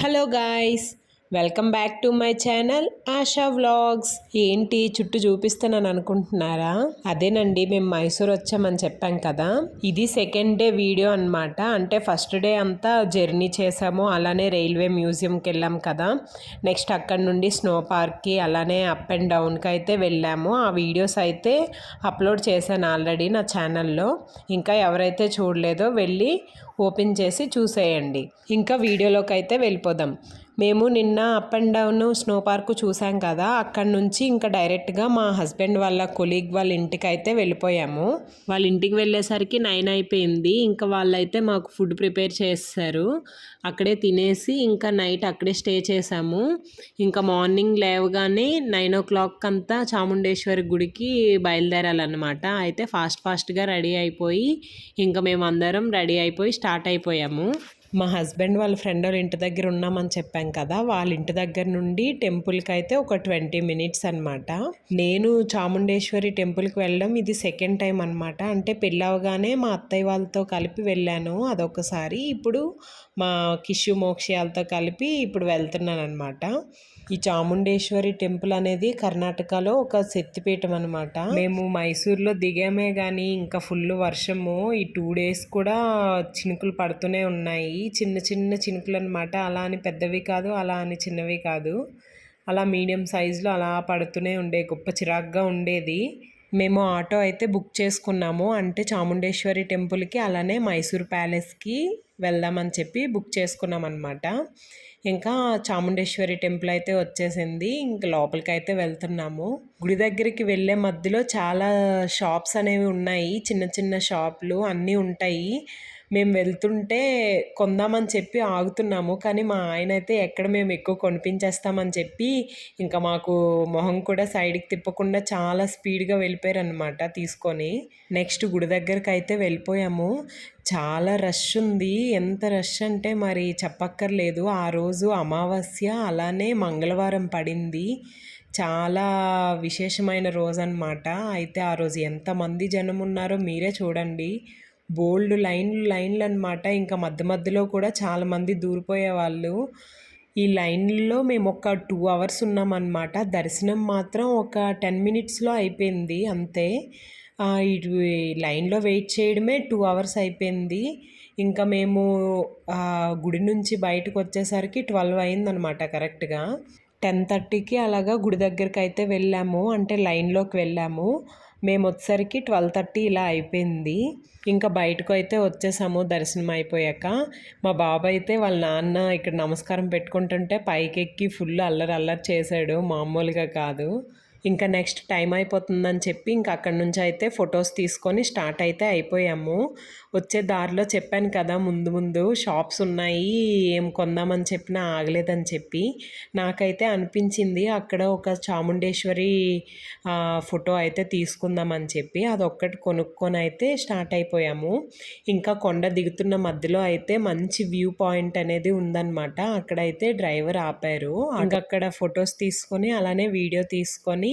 Hello guys. Welcome back to my channel Asha vlogs. ఏంటి? చుట్టూ చూపిస్తున్నాను అనుకుంటున్నారా? అదేనండి మేము మైసూర్ వచ్చామని చెప్పాం కదా. ఇది సెకండ్ డే వీడియో అనమాట అంటే ఫస్ట్ డే అంతా జర్నీ చేసాము అలానే రైల్వే మ్యూజియంకి వెళ్ళాం కదా. నెక్స్ట్ అక్కడ నుండి స్నో పార్క్కి అలానే అప్ అండ్ డౌన్కి అయితే వెళ్ళాము. ఆ వీడియోస్ అయితే అప్లోడ్ చేశాను ఆల్రెడీ నా ఛానల్లో ఇంకా ఎవరైతే చూడలేదో వెళ్ళి ఓపెన్ చేసి చూసేయండి. ఇంకా వీడియోలోకి అయితే వెళ్ళిపోదాం. మేము నిన్న up and down snow park చూసాం కదా అక్కడ నుంచి ఇంకా డైరెక్ట్గా మా హస్బెండ్ వాళ్ళ కొలీగ్ వాళ్ళ ఇంటికి అయితే వెళ్ళిపోయాము. వాళ్ళ ఇంటికి వెళ్ళేసరికి నైన్ అయిపోయింది. ఇంకా వాళ్ళైతే మాకు ఫుడ్ ప్రిపేర్ చేస్తారు. అక్కడే తినేసి ఇంకా నైట్ అక్కడే స్టే చేసాము. ఇంకా మార్నింగ్ లేవగానే నైన్ ఓ క్లాక్ అంతా చాముండేశ్వరి గుడికి బయలుదేరాలన్నమాట. అయితే ఫాస్ట్ ఫాస్ట్గా రెడీ అయిపోయి ఇంకా మేము అందరం రెడీ అయిపోయి స్టార్ట్ అయిపోయాము. మా హస్బెండ్ వాళ్ళ ఫ్రెండ్ వాళ్ళ ఇంటి దగ్గర ఉన్నామని చెప్పాం కదా వాళ్ళ ఇంటి దగ్గర నుండి టెంపుల్కి అయితే ఒక ట్వంటీ మినిట్స్ అనమాట నేను చాముండేశ్వరి టెంపుల్కి వెళ్ళడం ఇది సెకండ్ టైం అనమాట అంటే పెళ్ళవగానే మా అత్తయ్య వాళ్ళతో కలిపి వెళ్ళాను అదొకసారి. ఇప్పుడు మా కిషు మోక్షయాలతో కలిపి ఇప్పుడు వెళ్తున్నాను అనమాట ఈ చాముండేశ్వరి టెంపుల్ అనేది కర్ణాటకలో ఒక శక్తిపీఠం అనమాట మేము మైసూర్లో దిగామే కానీ ఇంకా ఫుల్ వర్షము ఈ టూ డేస్ కూడా చినుకులు పడుతూనే ఉన్నాయి. చిన్న చిన్న చినుకులు అనమాట అలా అని పెద్దవి కాదు అలా అని చిన్నవి కాదు. అలా మీడియం సైజులో అలా పడుతూనే ఉండే గొప్ప చిరాగ్గా ఉండేది. మేము ఆటో అయితే బుక్ చేసుకున్నాము. అంటే చాముండేశ్వరి టెంపుల్కి అలానే మైసూర్ ప్యాలెస్కి వెళ్దామని చెప్పి బుక్ చేసుకున్నాం అనమాట ఇంకా చాముండేశ్వరి టెంపుల్ అయితే వచ్చేసింది. ఇంక లోపలికి అయితే వెళ్తున్నాము. గుడి దగ్గరికి వెళ్ళే మధ్యలో చాలా షాప్స్ అనేవి ఉన్నాయి. చిన్న చిన్న షాపులు అన్నీ ఉంటాయి. మేము వెళ్తుంటే కొందామని చెప్పి ఆగుతున్నాము. కానీ మా ఆయన అయితే ఎక్కడ మేము ఎక్కువ కొనిపించేస్తామని చెప్పి ఇంకా మాకు మొహం కూడా సైడ్కి తిప్పకుండా చాలా స్పీడ్గా వెళ్ళిపోయారు అనమాట తీసుకొని. నెక్స్ట్ గుడి దగ్గరకు అయితే వెళ్ళిపోయాము. చాలా రష్ ఉంది. ఎంత రష్ అంటే మరి చెప్పక్కర్లేదు. ఆ రోజు అమావాస్య అలానే మంగళవారం పడింది. చాలా విశేషమైన రోజు అనమాట అయితే ఆ రోజు ఎంతమంది జనం ఉన్నారో మీరే చూడండి. బోల్డ్ లైన్లు లైన్లు అనమాట ఇంకా మధ్య మధ్యలో కూడా చాలామంది దూరిపోయే వాళ్ళు. ఈ లైన్లో మేము ఒక టూ అవర్స్ ఉన్నామన్నమాట దర్శనం మాత్రం ఒక టెన్ మినిట్స్లో అయిపోయింది అంతే. ఇటు లైన్లో వెయిట్ చేయడమే టూ అవర్స్ అయిపోయింది. ఇంకా మేము గుడి నుంచి బయటకు వచ్చేసరికి ట్వెల్వ్ అయిందనమాట కరెక్ట్గా. టెన్ థర్టీకి అలాగా గుడి దగ్గరికి అయితే వెళ్ళాము. అంటే లైన్లోకి వెళ్ళాము. మేము వచ్చేసరికి ట్వెల్వ్ థర్టీ ఇలా అయిపోయింది. ఇంకా బయటకు అయితే వచ్చేసాము దర్శనం అయిపోయాక. మా బాబు అయితే వాళ్ళ నాన్న ఇక్కడ నమస్కారం పెట్టుకుంటుంటే పైకెక్కి ఫుల్ అల్లరి అల్లరి చేశాడు మామూలుగా కాదు. ఇంకా నెక్స్ట్ టైం అయిపోతుందని చెప్పి ఇంకా అక్కడి నుంచి అయితే ఫొటోస్ తీసుకొని స్టార్ట్ అయితే అయిపోయాము. వచ్చే దారిలో చెప్పాను కదా ముందు ముందు షాప్స్ ఉన్నాయి ఏం కొందామని చెప్పినా ఆగలేదని చెప్పి. నాకైతే అనిపించింది అక్కడ ఒక చాముండేశ్వరి ఫోటో అయితే తీసుకుందామని చెప్పి. అదొక్కటి కొనుక్కొని అయితే స్టార్ట్ అయిపోయాము. ఇంకా కొండ దిగుతున్న మధ్యలో అయితే మంచి వ్యూ పాయింట్ అనేది ఉందన్నమాట. అక్కడైతే డ్రైవర్ ఆపారు. అక్కడ ఫొటోస్ తీసుకొని అలానే వీడియో తీసుకొని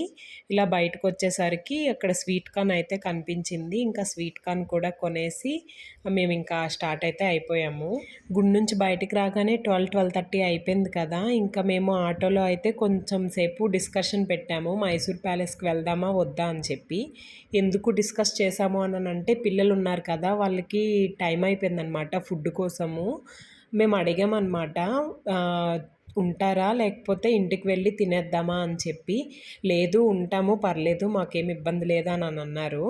ఇలా బయటకు వచ్చేసరికి అక్కడ స్వీట్ కార్న్ అయితే కనిపించింది. ఇంకా స్వీట్ కార్న్ కూడా కొనేసి మేము ఇంకా స్టార్ట్ అయితే అయిపోయాము. గుడి నుంచి బయటికి రాగానే ట్వెల్వ్ ట్వెల్వ్ థర్టీ అయిపోయింది కదా. ఇంకా మేము ఆటోలో అయితే కొంచెం సేపు డిస్కషన్ పెట్టాము. మైసూర్ ప్యాలెస్కి వెళ్దామా వద్దా అని చెప్పి. ఎందుకు డిస్కస్ చేశాము అని అంటే పిల్లలు ఉన్నారు కదా వాళ్ళకి టైం అయిపోయిందనమాట ఫుడ్ కోసము. మేము అడిగామన్నమాట ఉంటారా? లేకపోతే ఇంటికి వెళ్ళి తినేద్దామా అని చెప్పి లేదు ఉంటాము పర్లేదు మాకేం ఇబ్బంది లేదా అని అన్నారు.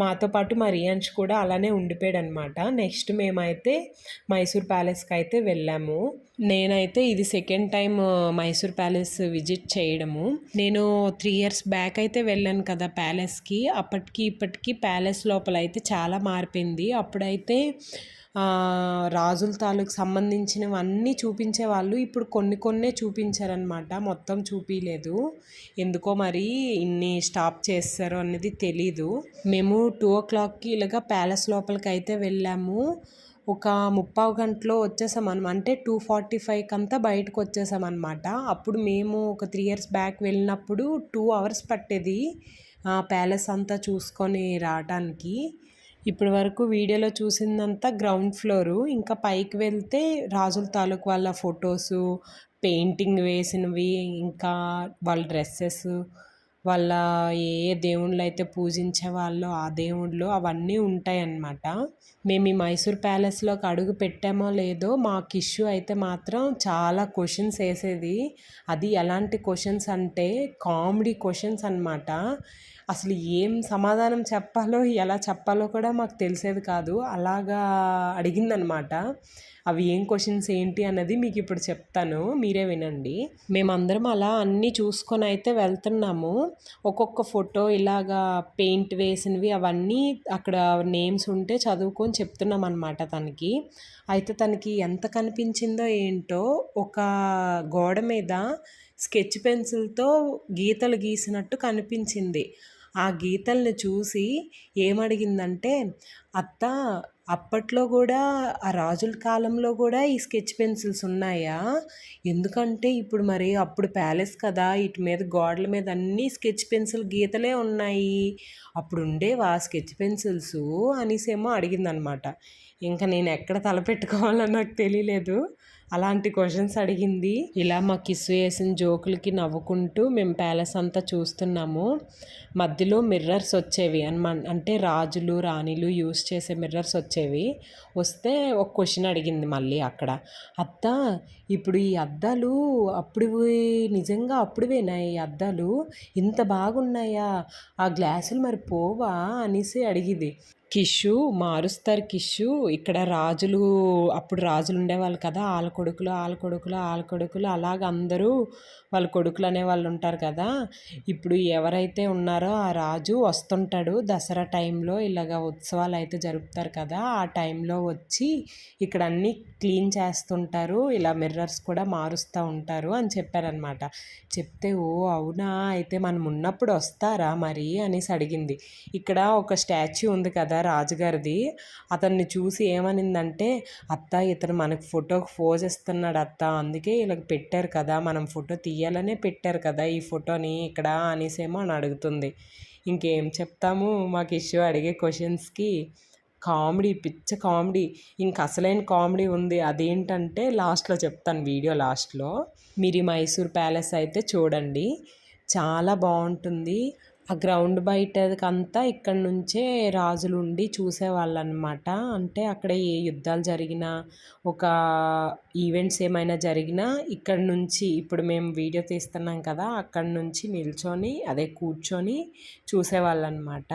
మాతో పాటు మా రియాన్స్ కూడా అలానే ఉండిపోయాడు అనమాట నెక్స్ట్ మేమైతే మైసూర్ ప్యాలెస్కి అయితే వెళ్ళాము. నేనైతే ఇది second time Mysore palace visit చేయడము. నేను త్రీ ఇయర్స్ బ్యాక్ అయితే వెళ్ళాను కదా ప్యాలెస్కి. అప్పటికి ఇప్పటికీ ప్యాలెస్ లోపల అయితే చాలా మారిపోయింది అప్పుడైతే రాజుల తాలూకు సంబంధించినవన్నీ చూపించేవాళ్ళు ఇప్పుడు కొన్ని కొన్నే చూపించారనమాట మొత్తం చూపించలేదు ఎందుకో మరి ఇన్ని స్టాప్ చేస్తారు అనేది తెలీదు. మేము టూ ఓ క్లాక్కి ఇలాగ ప్యాలెస్ లోపలికి అయితే వెళ్ళాము. ఒక ముప్పావు గంటలో వచ్చేసాం అనమాట అంటే టూ ఫార్టీ ఫైవ్కి అంతా బయటకు వచ్చేసాం అనమాట అప్పుడు మేము ఒక త్రీ ఇయర్స్ బ్యాక్ వెళ్ళినప్పుడు టూ అవర్స్ పట్టేది ప్యాలెస్ అంతా చూసుకొని రావడానికి ఇప్పటి వరకు వీడియోలో చూసిందంతా గ్రౌండ్ ఫ్లోరు. ఇంకా పైకి వెళ్తే రాజుల తాలూకు వాళ్ళ ఫొటోసు పెయింటింగ్ వేసినవి ఇంకా వాళ్ళ డ్రెస్సెస్ వాళ్ళ ఏ ఏ దేవుళ్ళు అయితే పూజించే వాళ్ళో ఆ దేవుళ్ళు అవన్నీ ఉంటాయి అన్నమాట మేము ఈ మైసూర్ ప్యాలెస్లోకి అడుగు పెట్టామో లేదో మా కిష్యూ అయితే మాత్రం చాలా క్వశ్చన్స్ వేసేది. అది ఎలాంటి క్వశ్చన్స్ అంటే కామెడీ క్వశ్చన్స్ అనమాట అసలు ఏం సమాధానం చెప్పాలో ఎలా చెప్పాలో కూడా మాకు తెలిసేది కాదు. అలాగా అడిగిందనమాట అవి ఏం క్వశ్చన్స్ ఏంటి అన్నది మీకు ఇప్పుడు చెప్తాను. మీరే వినండి. మేమందరం అలా అన్నీ చూసుకొని అయితే వెళ్తున్నాము. ఒక్కొక్క ఫోటో ఇలాగా పెయింట్ వేసినవి అవన్నీ అక్కడ నేమ్స్ ఉంటే చదువుకొని చెప్తున్నాం అనమాట తనకి. అయితే తనకి ఎంత కనిపించిందో ఏంటో ఒక గోడ మీద స్కెచ్ పెన్సిల్తో గీతలు గీసినట్టు కనిపించింది. ఆ గీతల్ని చూసి ఏమడిగిందంటే అత్త అప్పట్లో కూడా ఆ రాజుల కాలంలో కూడా ఈ స్కెచ్ పెన్సిల్స్ ఉన్నాయా? ఎందుకంటే ఇప్పుడు మరి అప్పుడు ప్యాలెస్ కదా ఇటు మీద గోడల మీద అన్నీ స్కెచ్ పెన్సిల్ గీతలే ఉన్నాయి. అప్పుడు ఉండేవా స్కెచ్ పెన్సిల్స్ అనేసేమో అడిగిందనమాట. ఇంకా నేను ఎక్కడ తలపెట్టుకోవాలో నాకు తెలియలేదు. అలాంటి క్వశ్చన్స్ అడిగింది. ఇలా మా కిస్సు వేసిన జోకులకి నవ్వుకుంటూ మేము ప్యాలెస్ అంతా చూస్తున్నాము. మధ్యలో మిర్రర్స్ వచ్చేవి అని అంటే రాజులు రాణిలు యూస్ చేసే మిర్రర్స్ వచ్చేవి. వస్తే ఒక క్వశ్చన్ అడిగింది మళ్ళీ అక్కడ. అత్త ఇప్పుడు ఈ అద్దాలు అప్పుడు నిజంగా అప్పుడువేనా ఈ అద్దాలు? ఇంత బాగున్నాయా? ఆ గ్లాసులు మరి పోవా? అనేసి అడిగింది. కిషు మారుస్తారు కిషు. ఇక్కడ రాజులు అప్పుడు రాజులు ఉండేవాళ్ళు కదా. ఆల కొడుకులు ఆల కొడుకులు ఆల కొడుకులు. అలాగ అందరూ వాళ్ళ కొడుకులు అనే వాళ్ళు ఉంటారు కదా ఇప్పుడు ఎవరైతే ఉన్నారో ఆ రాజు వస్తుంటాడు దసరా టైంలో ఇలాగ ఉత్సవాలు అయితే జరుపుతారు కదా ఆ టైంలో వచ్చి ఇక్కడ అన్నీ క్లీన్ చేస్తుంటారు ఇలా మిర్రర్స్ కూడా మారుస్తూ ఉంటారు అని చెప్పారనమాట. చెప్తే ఓ అవునా? అయితే మనం ఉన్నప్పుడు వస్తారా మరి? అనేసి అడిగింది. ఇక్కడ ఒక స్టాచ్యూ ఉంది కదా రాజుగారిది అతన్ని చూసి ఏమనిందంటే అత్త ఇతను మనకు ఫోటోకి ఫోజ్ ఇస్తున్నాడు అత్త అందుకే ఇలా పెట్టారు కదా మనం ఫోటో తీయాలనే పెట్టారు కదా ఈ ఫోటోని ఇక్కడ అనేసేమో అని అడుగుతుంది. ఇంకేం చెప్తాము మాకు ఇష్యూ అడిగే క్వశ్చన్స్కి? కామెడీ పిచ్చ కామెడీ. ఇంక అసలైన కామెడీ ఉంది. అదేంటంటే లాస్ట్లో చెప్తాను వీడియో లాస్ట్లో. మీరు మైసూర్ ప్యాలెస్ అయితే చూడండి. చాలా బాగుంటుంది. ఆ గ్రౌండ్ బయటకంతా ఇక్కడ నుంచే రాజులు ఉండి చూసేవాళ్ళు అనమాట అంటే అక్కడ ఏ యుద్ధాలు జరిగినా ఒక ఈవెంట్స్ ఏమైనా జరిగినా ఇక్కడ నుంచి ఇప్పుడు మేము వీడియో తీస్తున్నాం కదా అక్కడ నుంచి నిల్చొని అదే కూర్చొని చూసేవాళ్ళు అనమాట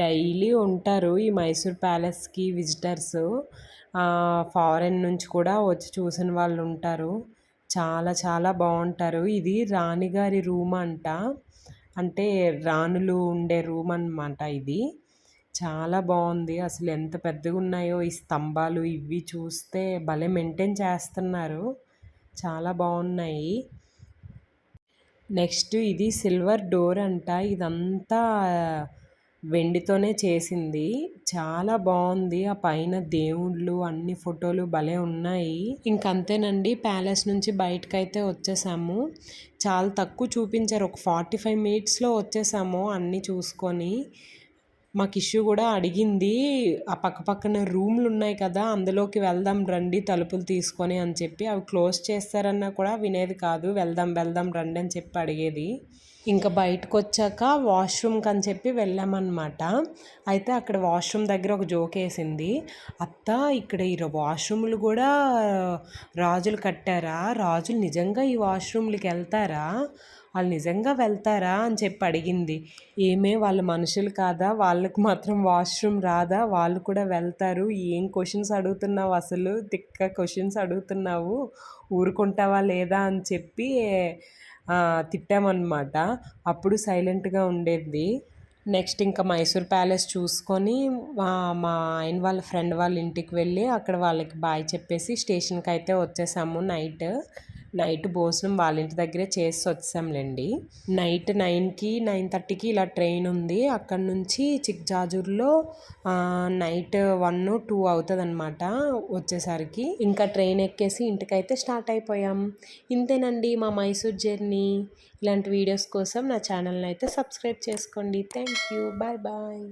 డైలీ ఉంటారు ఈ మైసూర్ ప్యాలెస్కి విజిటర్స్. ఫారెన్ నుంచి కూడా వచ్చి చూసిన వాళ్ళు ఉంటారు చాలా చాలా బాగుంటారు ఇది రాణిగారి రూమ్ అంట. అంటే రాణులు ఉండే రూమ్ అనమాట ఇది. చాలా బాగుంది. అసలు ఎంత పెద్దగా ఉన్నాయో ఈ స్తంభాలు ఇవి చూస్తే భలే మెయింటైన్ చేస్తున్నారు. చాలా బాగున్నాయి. నెక్స్ట్ ఇది సిల్వర్ డోర్ అంట. ఇదంతా వెండితోనే చేసింది. చాలా బాగుంది. ఆ పైన దేవుళ్ళు అన్ని ఫోటోలు భలే ఉన్నాయి. ఇంకంతేనండి. ప్యాలెస్ నుంచి బయటకైతే వచ్చేసాము. చాలా తక్కువ చూపించారు. ఒక ఫార్టీ ఫైవ్ మినిట్స్లో వచ్చేసాము అన్నీ చూసుకొని. మాకు ఇష్యూ కూడా అడిగింది ఆ పక్క పక్కన రూమ్లు ఉన్నాయి కదా అందులోకి వెళ్దాం రండి తలుపులు తీసుకొని అని చెప్పి. అవి క్లోజ్ చేస్తారన్నా కూడా వినేది కాదు వెళ్దాం వెళ్దాం రండి అని చెప్పి అడిగేది. ఇంకా బయటకు వచ్చాక వాష్రూమ్కి అని చెప్పి వెళ్ళామన్నమాట. అయితే అక్కడ వాష్రూమ్ దగ్గర ఒక జోక్ వేసింది. అత్త ఇక్కడ ఈ వాష్రూమ్లు కూడా రాజులు కట్టారా? రాజులు నిజంగా ఈ వాష్రూమ్లకి వెళ్తారా? వాళ్ళు నిజంగా వెళ్తారా? అని చెప్పి అడిగింది. ఏమే వాళ్ళ మనుషులు కాదా? వాళ్ళకు మాత్రం వాష్రూమ్ రాదా? వాళ్ళు కూడా వెళ్తారు? ఏం క్వశ్చన్స్ అడుగుతున్నావు అసలు? తిక్క క్వశ్చన్స్ అడుగుతున్నావు? ఊరుకుంటావా లేదా అని చెప్పి తిట్టామన్నమాట. అప్పుడు సైలెంట్గా ఉండేది. నెక్స్ట్ ఇంకా మైసూర్ ప్యాలెస్ చూసుకొని మా మా ఆయన వాళ్ళ ఫ్రెండ్ వాళ్ళ ఇంటికి వెళ్ళి అక్కడ వాళ్ళకి బాయ్ చెప్పేసి స్టేషన్కి అయితే వచ్చేసాము నైట్. నైట్ భోజనం వాళ్ళ ఇంటి దగ్గరే చేసి వచ్చాంలేండి. నైట్ నైన్కి నైన్ థర్టీకి ఇలా ట్రైన్ ఉంది. అక్కడ నుంచి చిక్జాజూర్లో నైట్ వన్ టూ అవుతుంది అనమాట వచ్చేసరికి. ఇంకా ట్రైన్ ఎక్కేసి ఇంటికైతే స్టార్ట్ అయిపోయాం. ఇంతేనండి మా మైసూర్ జర్నీ. ఇలాంటి వీడియోస్ కోసం నా ఛానల్ని అయితే సబ్స్క్రైబ్ చేసుకోండి. Thank you. Bye bye.